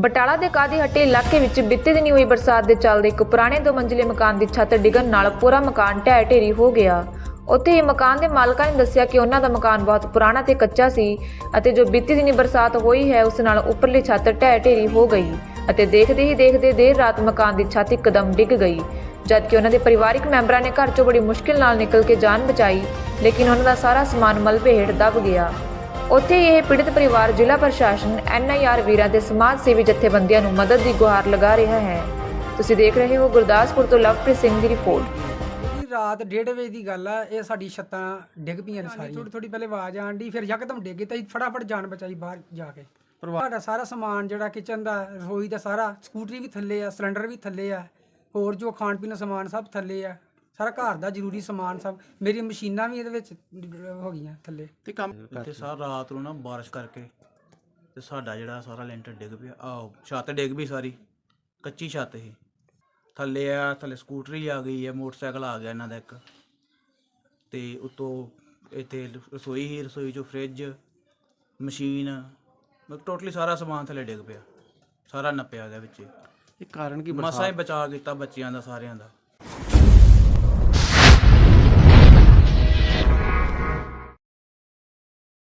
ਬਟਾਲਾ ਦੇ ਕਾਦੀ ਹੱਟੀ ਇਲਾਕੇ ਵਿੱਚ ਬੀਤੇ ਦਿਨੀ ਹੋਈ ਬਰਸਾਤ ਦੇ ਚੱਲਦੇ ਇੱਕ ਪੁਰਾਣੇ ਦੋ ਮੰਜ਼ਿਲੇ ਮਕਾਨ ਦੀ ਛੱਤ ਡਿੱਗਣ ਨਾਲ ਪੂਰਾ ਮਕਾਨ ਢਹਿ ਢੇਰੀ ਹੋ ਗਿਆ। ਉੱਥੇ ਹੀ ਮਕਾਨ ਦੇ ਮਾਲਕਾਂ ਨੇ ਦੱਸਿਆ ਕਿ ਉਹਨਾਂ ਦਾ ਮਕਾਨ ਬਹੁਤ ਪੁਰਾਣਾ ਤੇ ਕੱਚਾ ਸੀ ਅਤੇ ਜੋ ਬੀਤੀ ਦਿਨੀ ਬਰਸਾਤ ਹੋਈ ਹੈ, ਉਸ ਨਾਲ ਉੱਪਰਲੀ ਛੱਤ ਢਹਿ ਢੇਰੀ ਹੋ ਗਈ ਅਤੇ ਦੇਖਦੇ ਹੀ ਦੇਖਦੇ ਦੇਰ ਰਾਤ ਮਕਾਨ ਦੀ ਛੱਤ ਇੱਕਦਮ ਡਿੱਗ ਗਈ। ਜਦਕਿ ਉਹਨਾਂ ਦੇ ਪਰਿਵਾਰਕ ਮੈਂਬਰਾਂ ਨੇ ਘਰ ਚੋਂ ਬੜੀ ਮੁਸ਼ਕਿਲ ਨਾਲ ਨਿਕਲ ਕੇ ਜਾਨ ਬਚਾਈ, ਲੇਕਿਨ ਉਹਨਾਂ ਦਾ ਸਾਰਾ ਸਮਾਨ ਮਲਬੇ ਹੇਠ ਦਬ ਗਿਆ। ਉੱਥੇ ਇਹ ਪੀੜਤ ਪਰਿਵਾਰ ਜ਼ਿਲ੍ਹਾ ਪ੍ਰਸ਼ਾਸਨ ਐਨਆਈਆਰ ਵੀਰਾਂ ਤੇ ਸਮਾਜ ਸੇਵੀ ਜਥੇਬੰਦੀਆਂ ਨੂੰ ਮਦਦ ਦੀ ਗੁਹਾਰ ਲਗਾ ਰਿਹਾ ਹੈ। ਤੁਸੀਂ ਦੇਖ ਰਹੇ ਹੋ ਗੁਰਦਾਸਪੁਰ ਤੋਂ ਲਵਪ੍ਰੀਤ ਸਿੰਘ ਦੀ ਰਿਪੋਰਟ। ਰਾਤ 1:30 ਵਜੇ ਦੀ ਗੱਲ ਆ ਇਹ ਸਾਡੀ ਛੱਤਾਂ ਡਿੱਗ ਪਈਆਂ ਨੇ ਸਾਰੀਆਂ। ਥੋੜੀ ਥੋੜੀ ਪਹਿਲੇ ਆਵਾਜ਼ ਆਣ ਦੀ ਫਿਰ ਯਕਦਮ ਡਿੱਗ ਗਈ ਤਾਂ ਅਸੀਂ ਫਟਾਫਟ ਜਾਨ ਬਚਾਈ ਬਾਹਰ ਜਾ ਕੇ। ਸਾਡਾ ਸਾਰਾ ਸਮਾਨ ਜਿਹੜਾ ਕਿਚਨ ਦਾ ਰਸੋਈ ਦਾ ਸਾਰਾ ਸਕੂਟਰੀ ਵੀ ਥੱਲੇ ਆ ਸਿਲੰਡਰ ਵੀ ਥੱਲੇ ਆ ਹੋਰ ਜੋ ਖਾਣ ਪੀਣ ਦਾ ਸਮਾਨ ਸਭ ਥੱਲੇ ਆ। ਸਾਰਾ ਘਰ ਦਾ ਜ਼ਰੂਰੀ ਸਮਾਨ ਸਭ ਮੇਰੀ ਮਸ਼ੀਨਾਂ ਵੀ ਇਹਦੇ ਵਿੱਚ ਹੋ ਗਈਆਂ ਥੱਲੇ। ਤੇ ਕੰਮ ਇੱਥੇ ਸਾਰ ਰਾਤ ਨੂੰ ਨਾ ਬਾਰਿਸ਼ ਕਰਕੇ ਤੇ ਸਾਡਾ ਜਿਹੜਾ ਸਾਰਾ ਲੈਂਟਰ ਡਿੱਗ ਪਿਆ। ਆਹ ਛੱਤ ਡਿੱਗ ਪਈ ਸਾਰੀ ਕੱਚੀ ਛੱਤ ਸੀ। ਥੱਲੇ ਆ ਥੱਲੇ ਸਕੂਟਰੀ ਆ ਗਈ ਹੈ ਮੋਟਰਸਾਈਕਲ ਆ ਗਿਆ ਇਹਨਾਂ ਦਾ ਇੱਕ। ਤੇ ਉਤੋਂ ਇੱਥੇ ਰਸੋਈ ਹੀ ਰਸੋਈ ਚੋਂ ਫ੍ਰਿਜ ਮਸ਼ੀਨ ਮਤਲਬ ਟੋਟਲੀ ਸਾਰਾ ਸਮਾਨ ਥੱਲੇ ਡਿੱਗ ਪਿਆ। ਸਾਰਾ ਨੱਪਿਆ ਗਿਆ ਵਿੱਚ। ਇਹ ਕਾਰਨ ਕੀ ਮਸਾਂ ਹੀ ਬਚਾ ਕੀਤਾ ਬੱਚਿਆਂ ਦਾ ਸਾਰਿਆਂ ਦਾ।